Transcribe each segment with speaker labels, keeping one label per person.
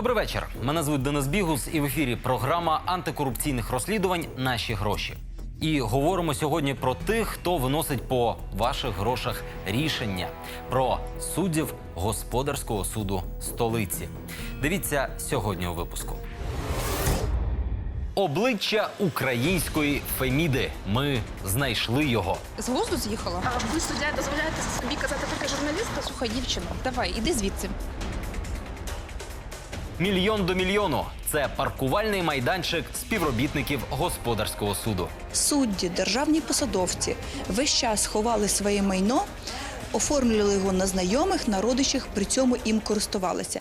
Speaker 1: Добрий вечір. Мене звуть Денис Бігус, і в ефірі програма антикорупційних розслідувань Наші гроші. І говоримо сьогодні про тих, хто виносить по ваших грошах рішення про суддів господарського суду столиці. Дивіться сьогодні у випуску. Обличчя української Феміди. Ми знайшли його.
Speaker 2: З глузду з'їхала?
Speaker 3: А ви суддя дозволяєте собі казати таке журналісту?
Speaker 2: Слухай, дівчино, давай, іди звідси.
Speaker 1: Мільйон до мільйону. Це паркувальний майданчик співробітників господарського суду.
Speaker 4: Судді, державні посадовці весь час ховали своє майно, оформлювали його на знайомих, на родичах, при цьому їм користувалися.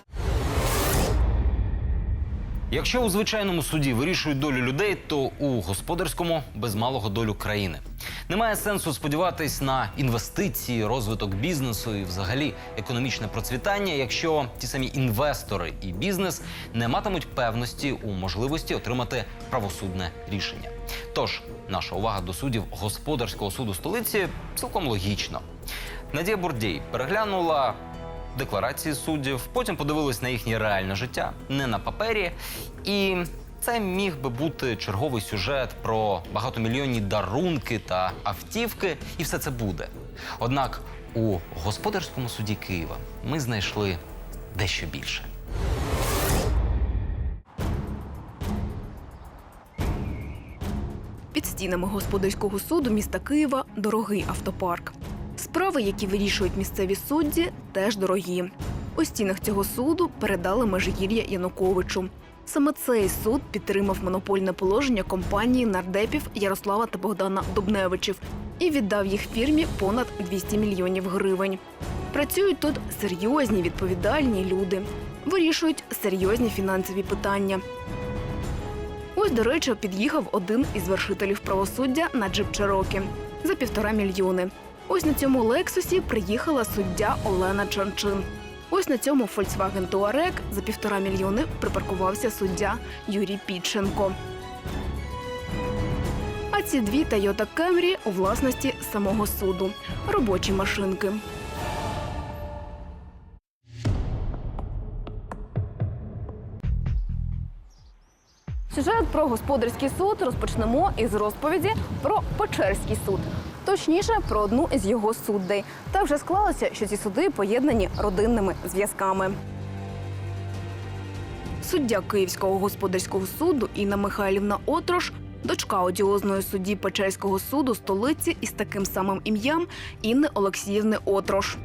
Speaker 1: Якщо у звичайному суді вирішують долю людей, то у господарському без малого долю країни. Немає сенсу сподіватись на інвестиції, розвиток бізнесу і взагалі економічне процвітання, якщо ті самі інвестори і бізнес не матимуть певності у можливості отримати правосудне рішення. Тож наша увага до суддів господарського суду столиці цілком логічна. Надія Бурдій переглянула декларації суддів, потім подивились на їхнє реальне життя, не на папері. І це міг би бути черговий сюжет про багатомільйонні дарунки та автівки, і все це буде. Однак у господарському суді Києва ми знайшли дещо більше.
Speaker 3: Під стінами господарського суду міста Києва дорогий автопарк. Справи, які вирішують місцеві судді, теж дорогі. У стінах цього суду передали Межигір'я Януковичу. Саме цей суд підтримав монопольне положення компанії нардепів Ярослава та Богдана Дубневичів і віддав їх фірмі понад 200 мільйонів гривень. Працюють тут серйозні відповідальні люди, вирішують серйозні фінансові питання. Ось, до речі, під'їхав один із вершителів правосуддя на джип Чирокі за півтора мільйони. Ось на цьому лексусі приїхала суддя Олена Чанчин. Ось на цьому Volkswagen Touareg за півтора мільйони припаркувався суддя Юрій Підченко. А ці дві Toyota Camry у власності самого суду робочі машинки. Сюжет про господарський суд розпочнемо із розповіді про Печерський суд. Точніше, про одну із його суддей. Та вже склалося, що ці суди поєднані родинними зв'язками. Суддя Київського господарського суду Інна Михайлівна Отрош, дочка одіозної судді Печерського суду столиці із таким самим ім'ям Інни Олексіївни Отрош.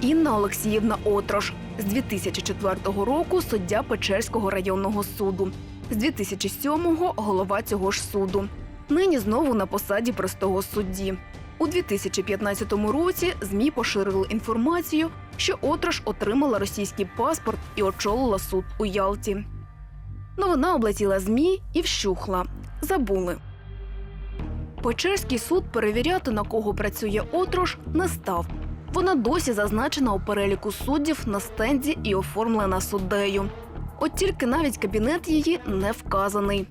Speaker 3: Інна Олексіївна Отрош з 2004 року суддя Печерського районного суду. З 2007-го голова цього ж суду. Нині знову на посаді простого судді. У 2015 році ЗМІ поширили інформацію, що Отрош отримала російський паспорт і очолила суд у Ялті. Новина облетіла ЗМІ і вщухла. Забули. Печерський суд перевіряти, на кого працює Отрош, не став. Вона досі зазначена у переліку суддів на стенді і оформлена суддею. От тільки навіть кабінет її не вказаний.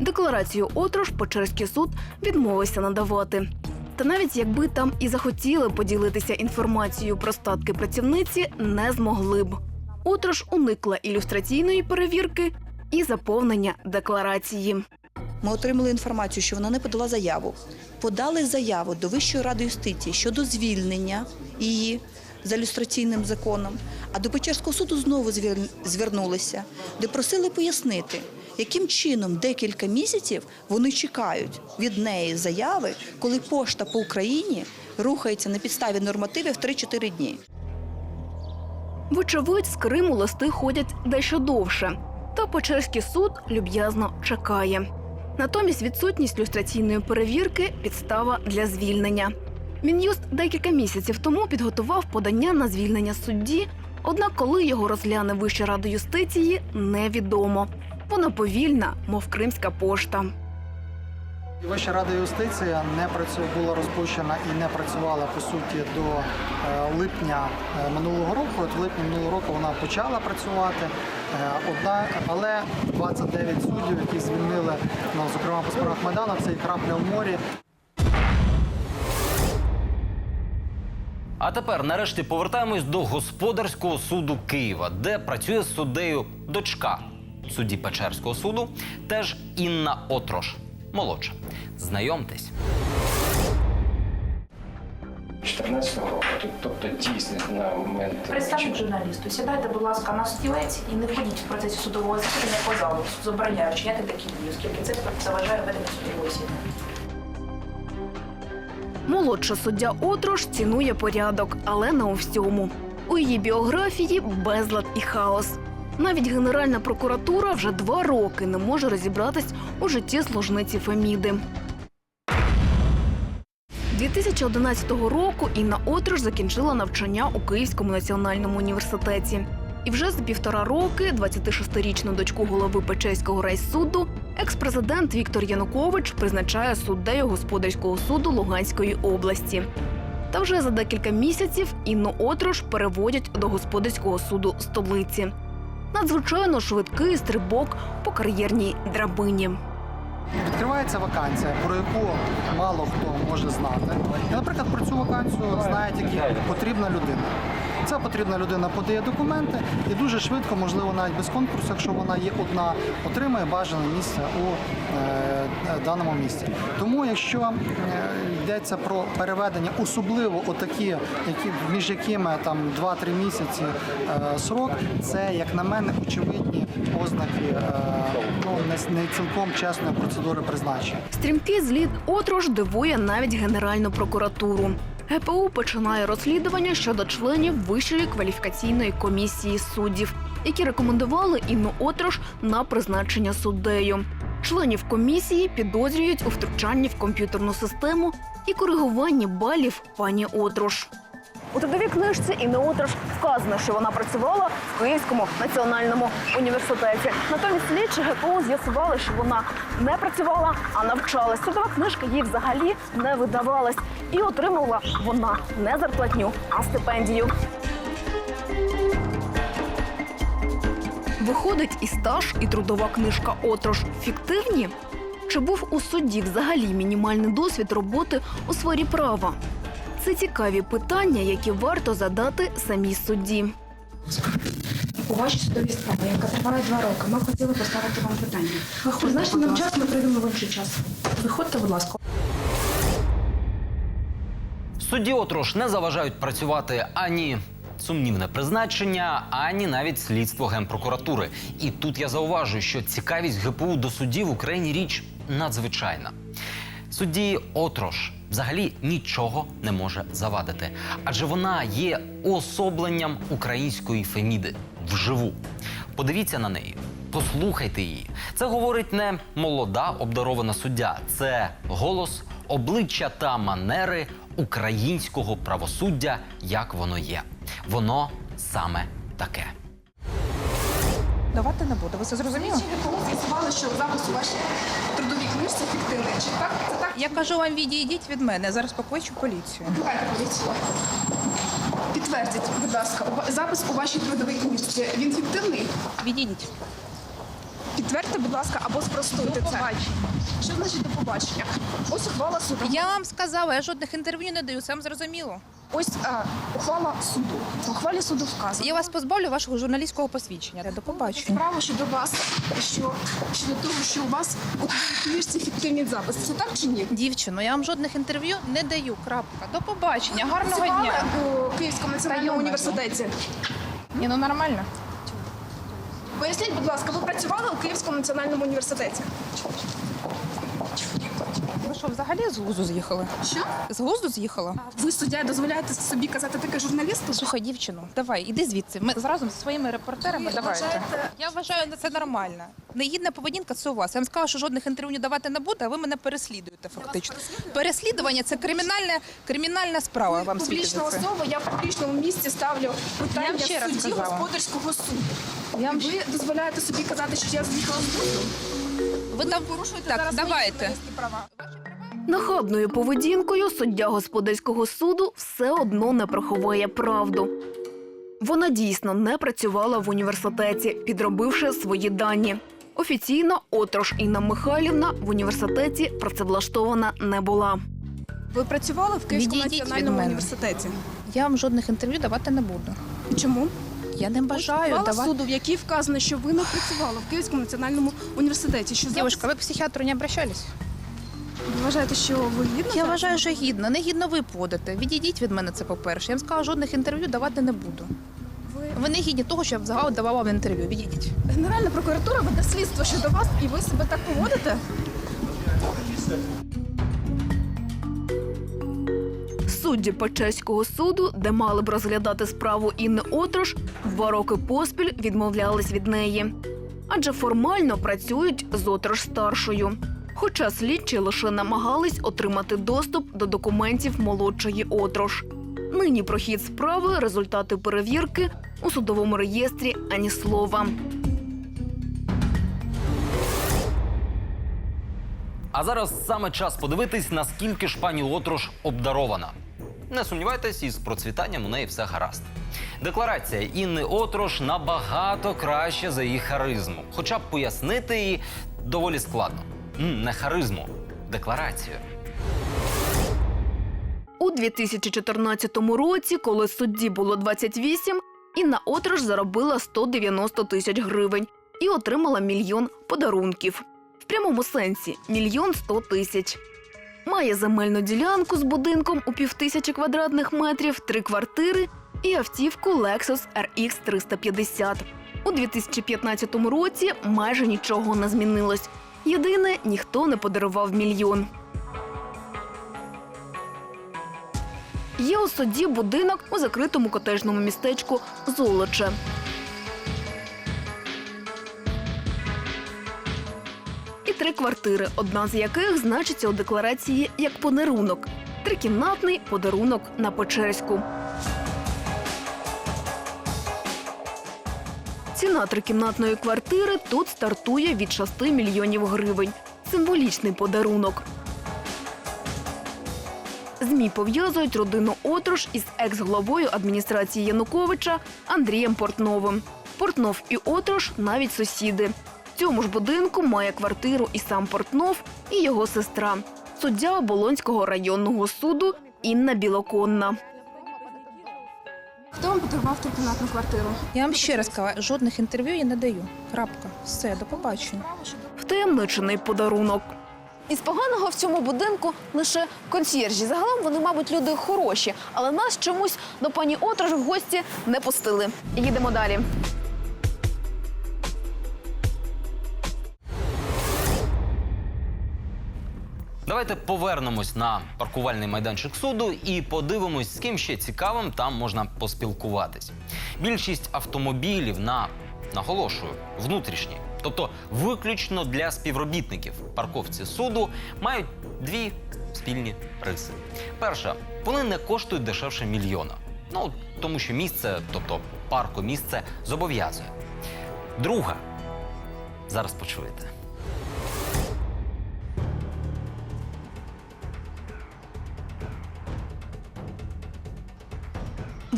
Speaker 3: Декларацію Отрош Печерський суд відмовився надавати. Та навіть якби там і захотіли поділитися інформацією про статки працівниці, не змогли б. Отрош уникла ілюстраційної перевірки і заповнення декларації.
Speaker 4: Ми отримали інформацію, що вона не подала заяву. Подали заяву до Вищої ради юстиції щодо звільнення її за люстраційним законом. А до Печерського суду знову звернулися, де просили пояснити, яким чином декілька місяців вони чекають від неї заяви, коли пошта по Україні рухається на підставі нормативів 3-4 дні.
Speaker 3: Вочевидь, з Криму листи ходять дещо довше. Та Печерський суд люб'язно чекає. Натомість відсутність люстраційної перевірки підстава для звільнення. Мін'юст декілька місяців тому підготував подання на звільнення судді, однак коли його розгляне Вища рада юстиції, невідомо. Вона повільна, мов кримська пошта.
Speaker 5: Вища рада юстиції не працює, була розпущена і не працювала по суті до е, липня е, минулого року. От в липні минулого року вона почала працювати. Е, Одна, але 29 суддів, які звільнили, ну, зокрема по справах Майдану, це і крапля в морі.
Speaker 1: А тепер нарешті повертаємось до господарського суду Києва, де працює суддею дочка судді Печерського суду, теж Інна Отрош, молодша. Знайомтесь.
Speaker 6: 14 року. Тобто дійсно на момент
Speaker 7: Представник журналісту, сідайте, будь ласка, на стілець і не ходіть в процесі судового засідання по залу. Забороняю вчиняти такі дії, оскільки це заважає ведення судового засідання.
Speaker 3: Молодша суддя Отрош цінує порядок, але не у всьому. У її біографії безлад і хаос. Навіть Генеральна прокуратура вже два роки не може розібратись у житті служниці Феміди. 2011 року Інна Отрош закінчила навчання у Київському національному університеті. І вже за півтора роки 26-річну дочку голови Печерського райсуду екс-президент Віктор Янукович призначає суддею господарського суду Луганської області. Та вже за декілька місяців Інну Отрош переводять до господарського суду столиці. Надзвичайно швидкий стрибок по кар'єрній драбині.
Speaker 5: Відкривається вакансія, про яку мало хто може знати. Наприклад, про цю вакансію знає тільки потрібна людина. Ця потрібна людина подає документи і дуже швидко, можливо, навіть без конкурсу, якщо вона є одна, отримає бажане місце у е, даному місці. Тому, якщо е, йдеться про переведення, особливо отакі, які між якими там 2-3 місяці е, срок, це як на мене очевидні ознаки е, ну не, не цілком чесної процедури призначення.
Speaker 3: Стрімкий зліт Отрош дивує навіть Генеральну прокуратуру. ГПУ починає розслідування щодо членів Вищої кваліфікаційної комісії суддів, які рекомендували Інну Отрош на призначення суддею. Членів комісії підозрюють у втручанні в комп'ютерну систему і коригуванні балів пані Отрош. У трудовій книжці Інни Отрош вказано, що вона працювала в Київському національному університеті. Натомість слідчі ГПУ з'ясували, що вона не працювала, а навчалась. Трудова книжка їй взагалі не видавалась. І отримувала вона не зарплатню, а стипендію. Виходить, і стаж, і трудова книжка Отрош фіктивні? Чи був у судді взагалі мінімальний досвід роботи у сфері права? Це цікаві питання, які варто задати самій судді.
Speaker 8: У вашій судовій справі, яка триває два роки, ми хотіли поставити вам питання. Виходьте, Значить, нам час, ми прийдемо в інший час. Виходьте, будь ласка.
Speaker 1: Судді Отрош не заважають працювати ані сумнівне призначення, ані навіть слідство генпрокуратури. І тут я зауважую, що цікавість ГПУ до суддів в Україні річ надзвичайна. Судді Отрош взагалі нічого не може завадити, адже вона є уособленням української феміди вживу. Подивіться на неї, послухайте її. Це говорить не молода обдарована суддя, це голос, обличчя та манери українського правосуддя, як воно є. Воно саме таке.
Speaker 2: Давати не буду. Ви це зрозуміли?
Speaker 8: з'ясували, що запис у вашій трудовій книжці фіктивний. Чи так? Це так?
Speaker 2: Я кажу вам, відійдіть від мене. Я Зараз покличу поліцію.
Speaker 8: Викликайте поліцію. Підтвердіть, будь ласка, запис у вашій трудовій книжці. Він фіктивний?
Speaker 2: Відійдіть.
Speaker 8: Підтвердьте, будь ласка, або спростуйте це. Що значить до побачення? Ось ухвала суду.
Speaker 2: Я вам сказала, я жодних інтерв'ю не даю, сам зрозуміло.
Speaker 8: Ось а, ухвала суду. В ухвалі суду вказано.
Speaker 2: Я вас позбавлю вашого журналістського посвідчення. До побачення.
Speaker 8: Справа щодо вас, що щодо того, що у вас у книжці фіктивний запис. Це так чи ні?
Speaker 2: Дівчино, я вам жодних інтерв'ю не даю. Крапка. До побачення. Гарного
Speaker 8: Працювали
Speaker 2: дня.
Speaker 8: у Київському національному університеті.
Speaker 2: Ні, ну нормально.
Speaker 8: Поясніть, будь ласка, ви працювали у Київському національному університеті?
Speaker 2: Що, взагалі з глузду з'їхали?
Speaker 8: Що?
Speaker 2: З глузду з'їхала?
Speaker 8: Ви суддя дозволяєте собі казати таке журналісту?
Speaker 2: Слухай, дівчину, давай, іди звідси. Ми разом зі своїми репортерами
Speaker 8: Ви
Speaker 2: давайте.
Speaker 8: вважаєте-
Speaker 2: Я вважаю, це нормально. Негідна поведінка це у вас. Я вам сказала, що жодних інтерв'ю давати не буде, а ви мене переслідуєте фактично. Переслідування це кримінальна, кримінальна справа. Вам світить
Speaker 8: Публічна
Speaker 2: за це.
Speaker 8: особа, я в публічному місці ставлю питання
Speaker 2: ще раз
Speaker 8: судді господарського суду.
Speaker 2: Я вам
Speaker 8: Ви дозволяєте собі казати, що я з'їхала з глузду?
Speaker 2: Ви там
Speaker 8: Порушуєте
Speaker 2: так,
Speaker 8: зараз
Speaker 2: давайте.
Speaker 8: журналістські права.
Speaker 3: Нахабною поведінкою суддя господарського суду все одно не приховує правду. Вона дійсно не працювала в університеті, підробивши свої дані. Офіційно Отрош Інна Михайлівна в університеті працевлаштована не була.
Speaker 8: Ви працювали в Київському
Speaker 2: Відійдіть від
Speaker 8: національному
Speaker 2: мене.
Speaker 8: університеті?
Speaker 2: Я вам жодних інтерв'ю давати не буду.
Speaker 8: Чому?
Speaker 2: Я не бажаю давати.
Speaker 8: суду, в якій вказано, що ви не працювали в Київському національному університеті. Що зараз
Speaker 2: ви к психіатру не обращались?
Speaker 8: ви вважаєте, що ви гідно?
Speaker 2: Я вважаю, що гідно. Не гідно ви подати. Відійдіть від мене це по-перше. Я вам сказала, жодних інтерв'ю давати не буду.
Speaker 8: Ви
Speaker 2: не гідні того, що я взагалі давала вам інтерв'ю. Відійдіть.
Speaker 8: Генеральна прокуратура веде слідство щодо вас, і ви себе так поводите?
Speaker 3: Судді Печеського суду, де мали б розглядати справу Інни Отрош, два роки поспіль відмовлялись від неї. Адже формально працюють з Отрош старшою. Хоча слідчі лише намагались отримати доступ до документів молодшої Отрош. Нині про хід справи, результати перевірки у судовому реєстрі ані слова.
Speaker 1: А зараз саме час подивитись, наскільки ж пані Отрош обдарована. Не сумнівайтесь, із процвітанням у неї все гаразд. Декларація Інни Отрош набагато краще за її харизму. Хоча б пояснити її доволі складно. Не харизму, декларацію.
Speaker 3: У 2014 році, коли судді було 28, Інна Отрош заробила 190 тисяч гривень і отримала мільйон подарунків. В прямому сенсі мільйон сто тисяч. Має земельну ділянку з будинком у півтисячі квадратних метрів, три квартири і автівку Lexus RX 350. У 2015 році майже нічого не змінилось. Єдине, ніхто не подарував мільйон. Є у суді будинок у закритому котежному містечку Золоче. Квартири, одна з яких значиться у декларації як подарунок. Трикімнатний подарунок на Печерську. Ціна трикімнатної квартири тут стартує від 6 мільйонів гривень. Символічний подарунок. ЗМІ пов'язують родину Отрош із екс-главою адміністрації Януковича Андрієм Портновим. Портнов і Отрош навіть сусіди. Цьому ж будинку має квартиру і сам Портнов, і його сестра, суддя Оболонського районного суду Інна Білоконна.
Speaker 8: Хто вам подарував трикімнатну квартиру?
Speaker 2: Я вам ще раз кажу, жодних інтерв'ю я не даю. Крапка. Все, до побачення.
Speaker 3: Втаємничений подарунок. Із поганого в цьому будинку лише консьєржі. Загалом вони, мабуть, люди хороші, але нас чомусь до пані Отрош в гості не пустили. Їдемо далі.
Speaker 1: Давайте повернемось на паркувальний майданчик суду і подивимось, з ким ще цікавим там можна поспілкуватись. Більшість автомобілів на наголошую внутрішні, тобто виключно для співробітників парковці суду, мають дві спільні риси. Перша, вони не коштують дешевше мільйона. Ну тому що місце, тобто паркомісце, зобов'язує. Друга, зараз почуєте.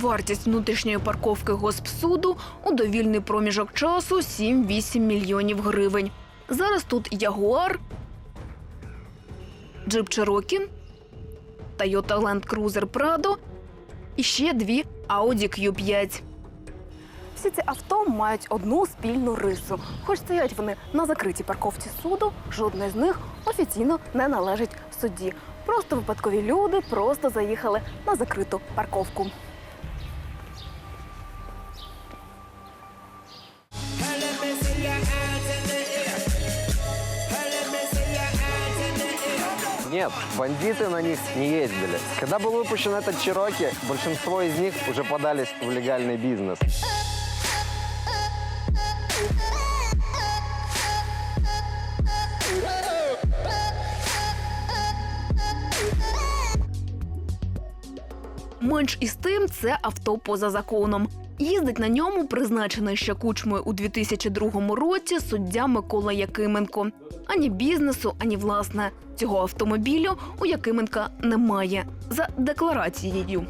Speaker 3: Вартість внутрішньої парковки госпсуду у довільний проміжок часу 7-8 мільйонів гривень. Зараз тут Ягуар, Джип Cherokee, Toyota Land Cruiser Prado і ще дві Audi Q5. Всі ці авто мають одну спільну рису. Хоч стоять вони на закритій парковці суду, жодне з них офіційно не належить судді. Просто випадкові люди просто заїхали на закриту парковку.
Speaker 9: Нет, бандиты на них не ездили. Когда был выпущен этот Чироки, большинство из них уже подались в легальный бизнес.
Speaker 3: Менш із тим, це авто поза законом. Їздить на ньому призначений ще кучмою у 2002 році суддя Микола Якименко. Ані бізнесу, ані власне цього автомобілю у Якименка немає за декларацією.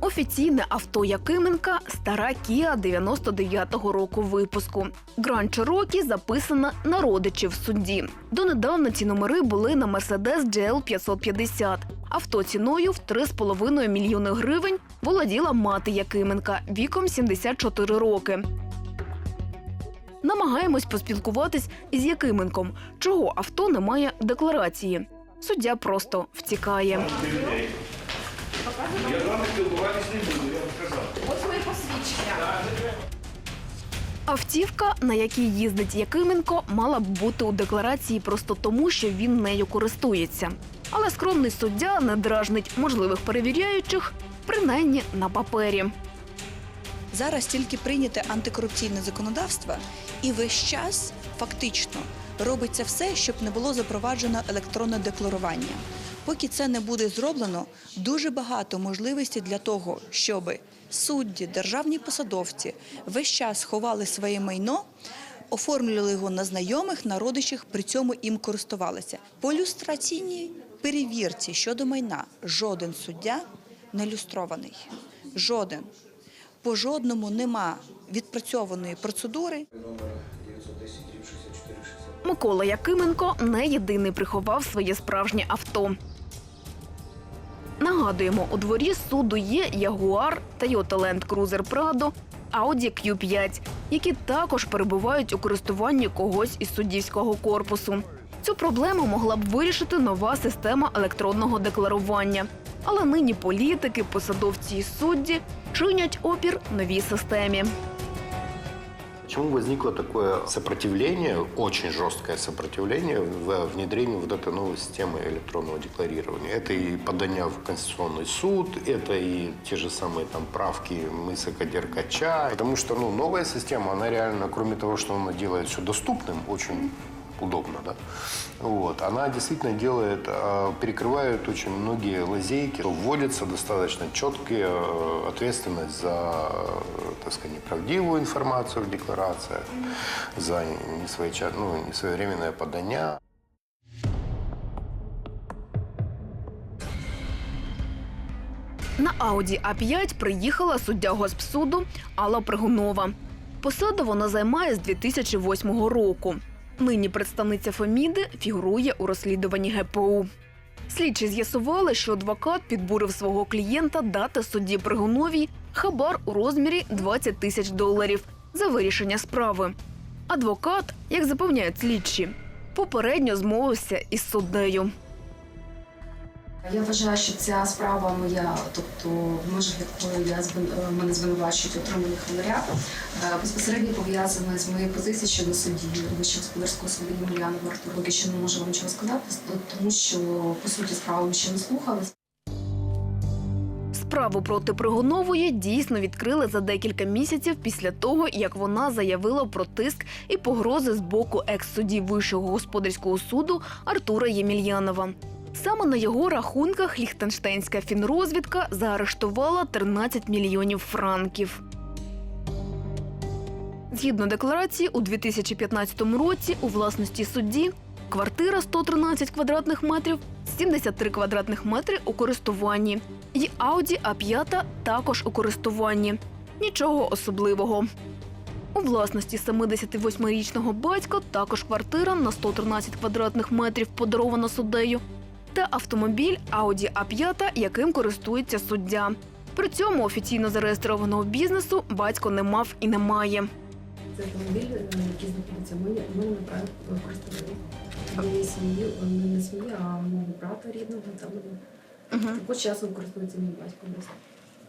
Speaker 3: Офіційне авто Якименка стара Kia 99-го року випуску. Grand Cherokee записана на родичів судді. Донедавна ці номери були на Mercedes GL 550. Авто ціною в 3,5 мільйони гривень володіла мати Якименка віком 74 роки. Намагаємось поспілкуватись із Якименком, чого авто не має декларації. Суддя просто втікає. Автівка, на якій їздить Якименко, мала б бути у декларації просто тому, що він нею користується. Але скромний суддя не дражнить можливих перевіряючих, принаймні на папері.
Speaker 4: Зараз тільки прийняте антикорупційне законодавство, і весь час фактично робиться все, щоб не було запроваджено електронне декларування. Поки це не буде зроблено, дуже багато можливостей для того, щоб судді, державні посадовці весь час ховали своє майно, оформлювали його на знайомих, на родичах, при цьому їм користувалися. По люстраційній перевірці щодо майна жоден суддя не люстрований. Жоден по жодному нема відпрацьованої процедури.
Speaker 3: Микола Якименко не єдиний приховав своє справжнє авто. Нагадуємо, у дворі суду є Ягуар, Toyota Land Cruiser Prado, Audi Q5, які також перебувають у користуванні когось із суддівського корпусу. Цю проблему могла б вирішити нова система електронного декларування. Але нині політики, посадовці і судді чинять опір новій системі.
Speaker 10: Почему возникло такое сопротивление, очень жесткое сопротивление в внедрении вот этой новой системы электронного декларирования? Это и подання в Конституционный суд, это и те же самые там правки Мысака Деркача. Потому что ну, новая система, она реально, кроме того, что она делает все доступным, очень удобно, да, вот, она действительно делает, э, перекрывает очень многие лазейки, вводится достаточно четкая э, ответственность за, э, так сказать, неправдивую информацию в декларациях, за несвоеча- ну, несвоевременное подання.
Speaker 3: На Ауді А5 приїхала суддя Госпсуду Алла Пригунова. Посаду вона займає з 2008 року. Нині представниця Феміди фігурує у розслідуванні ГПУ. Слідчі з'ясували, що адвокат підбурив свого клієнта дати судді Пригуновій хабар у розмірі 20 тисяч доларів за вирішення справи. Адвокат, як запевняють слідчі, попередньо змовився із суддею.
Speaker 8: Я вважаю, що ця справа моя, тобто в межах якої я е, мене звинувачують у отриманні хабаря, е, безпосередньо пов'язана з моєю позицією щодо судді Вищого господарського суду Ємельяна Артур. Поки що не можу вам нічого сказати, тому що по суті справу ми ще не слухали.
Speaker 3: Справу проти Пригонової дійсно відкрили за декілька місяців після того, як вона заявила про тиск і погрози з боку екс-судді Вищого господарського суду Артура Ємельянова. Саме на його рахунках ліхтенштейнська фінрозвідка заарештувала 13 мільйонів франків. Згідно декларації, у 2015 році у власності судді квартира 113 квадратних метрів, 73 квадратних метри у користуванні. І Audi А5 також у користуванні. Нічого особливого. У власності 78-річного батька також квартира на 113 квадратних метрів подарована суддею та автомобіль Audi А5, яким користується суддя. При цьому офіційно зареєстрованого бізнесу батько не мав і не має.
Speaker 8: Це автомобіль, який знаходиться мене, у мене на. Моєї сім'ї, не, не сім'ї, а мого брата рідного та мене.
Speaker 11: Угу.
Speaker 8: Також часом користується мій батько.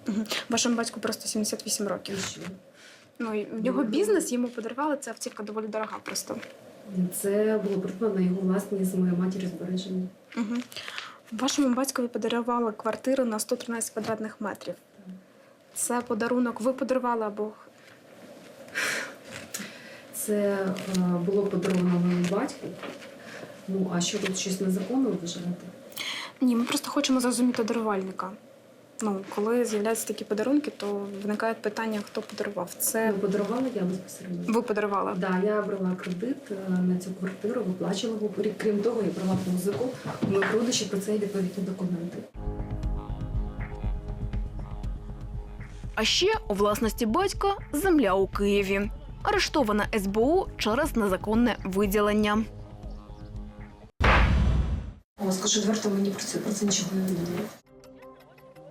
Speaker 11: Угу. Вашому батьку просто 78 років.
Speaker 8: І що?
Speaker 11: Ну, і в нього бізнес, йому подарували, ця автівка доволі дорога просто.
Speaker 8: Це було придбано його власні з моєї матері збереження.
Speaker 11: Угу. Вашому батькові подарували квартиру на 113 квадратних метрів. Це подарунок ви подарували або
Speaker 8: Це е, було подаровано моєму батьку. Ну, а що тут щось незаконно виживати?
Speaker 11: ні, ми просто хочемо зрозуміти дарувальника. Ну, коли з'являються такі подарунки, то виникає питання, хто подарував. Це
Speaker 8: Ну, подарувала я безпосередньо.
Speaker 11: ви подарували.
Speaker 8: Да, я брала кредит е, на цю квартиру, виплачувала його. Крім того, я брала музику. У моїх родичів про це є відповідні документи.
Speaker 3: А ще у власності батька земля у Києві. Арештована СБУ через незаконне виділення.
Speaker 8: О, скажу відверто, мені про це, про це нічого не відомо.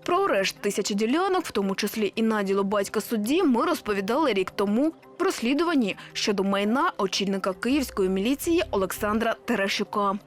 Speaker 3: Про арешт тисячі ділянок, в тому числі і наділу батька судді, ми розповідали рік тому в розслідуванні щодо майна очільника київської міліції Олександра Терещука.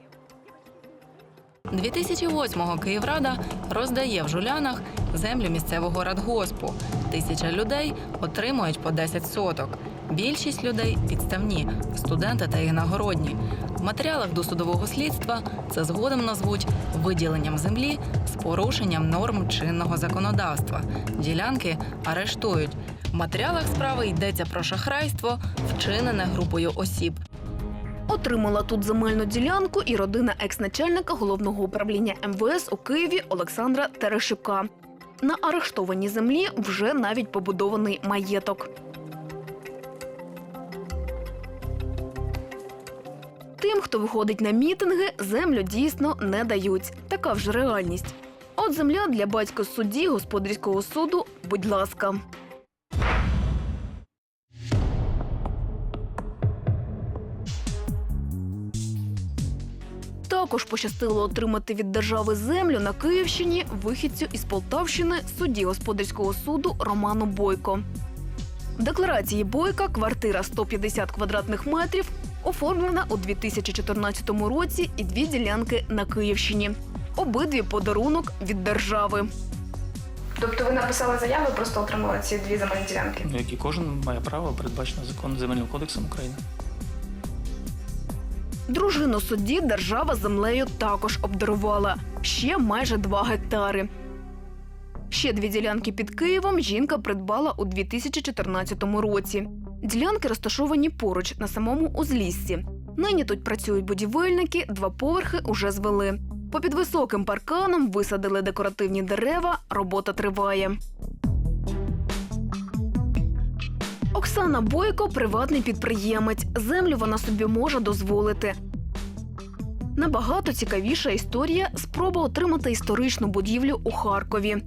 Speaker 12: 2008-го Київрада роздає в жулянах землю місцевого радгоспу. Тисяча людей отримують по 10 соток. Більшість людей підставні студенти та інагородні. В матеріалах досудового слідства це згодом назвуть виділенням землі з порушенням норм чинного законодавства. Ділянки арештують. В матеріалах справи йдеться про шахрайство, вчинене групою осіб.
Speaker 3: Отримала тут земельну ділянку і родина екс-начальника головного управління МВС у Києві Олександра Терещука. На арештованій землі вже навіть побудований маєток. Тим, хто виходить на мітинги, землю дійсно не дають. Така вже реальність. От земля для батька судді господарського суду, будь ласка. Також пощастило отримати від держави землю на Київщині вихідцю із Полтавщини судді господарського суду Роману Бойко. В декларації Бойка квартира 150 квадратних метрів оформлена у 2014 році і дві ділянки на Київщині. Обидві подарунок від держави.
Speaker 11: Тобто ви написали заяву, і просто отримали ці дві земельні ділянки.
Speaker 13: як і кожен має право передбачено законом земельним кодексом України.
Speaker 3: Дружину судді держава землею також обдарувала ще майже 2 гектари. Ще дві ділянки під Києвом жінка придбала у 2014 році. Ділянки розташовані поруч на самому узліссі. Нині тут працюють будівельники, два поверхи уже звели. Попід високим парканом висадили декоративні дерева, робота триває. Оксана Бойко приватний підприємець. Землю вона собі може дозволити. Набагато цікавіша історія спроба отримати історичну будівлю у Харкові.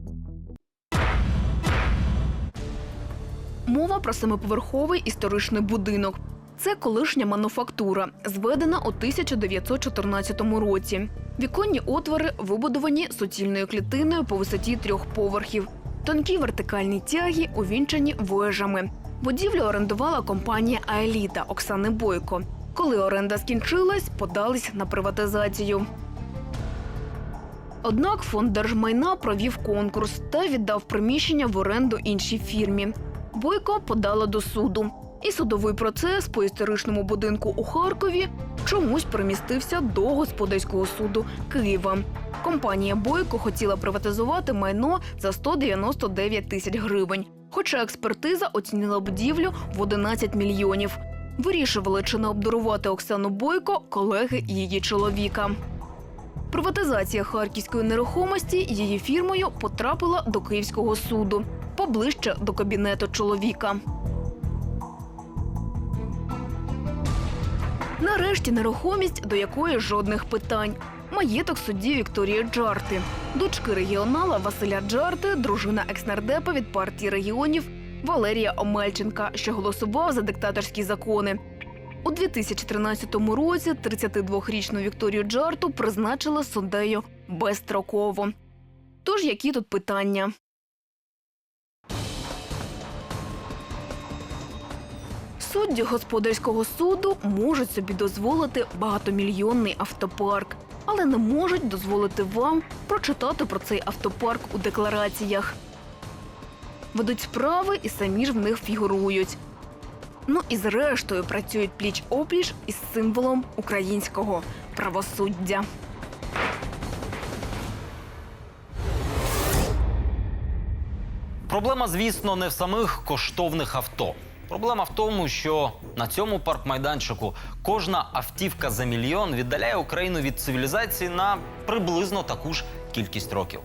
Speaker 3: Мова про семиповерховий історичний будинок. Це колишня мануфактура, зведена у 1914 році. Віконні отвори вибудовані суцільною клітиною по висоті трьох поверхів. Тонкі вертикальні тяги увінчані вежами. Будівлю орендувала компанія Аеліта Оксани Бойко. Коли оренда скінчилась, подались на приватизацію. Однак фонд держмайна провів конкурс та віддав приміщення в оренду іншій фірмі. Бойко подала до суду. І судовий процес по історичному будинку у Харкові чомусь перемістився до господарського суду Києва. Компанія Бойко хотіла приватизувати майно за 199 тисяч гривень. Хоча експертиза оцінила будівлю в 11 мільйонів. Вирішували, чи не обдарувати Оксану Бойко колеги її чоловіка. Приватизація харківської нерухомості її фірмою потрапила до Київського суду поближче до кабінету чоловіка. Нарешті нерухомість, до якої жодних питань. Маєток судді Вікторії Джарти, дочки регіонала Василя Джарти, дружина екснардепа від партії регіонів Валерія Омельченка, що голосував за диктаторські закони. У 2013 році 32-річну Вікторію Джарту призначили суддею безстроково. Тож які тут питання? Судді господарського суду можуть собі дозволити багатомільйонний автопарк, але не можуть дозволити вам прочитати про цей автопарк у деклараціях. Ведуть справи і самі ж в них фігурують. Ну і зрештою працюють пліч опліч із символом українського правосуддя.
Speaker 1: Проблема, звісно, не в самих коштовних авто. Проблема в тому, що на цьому паркмайданчику кожна автівка за мільйон віддаляє Україну від цивілізації на приблизно таку ж кількість років.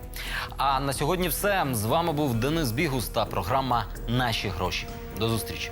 Speaker 1: А на сьогодні все. З вами був Денис Бігус та програма Наші гроші. До зустрічі.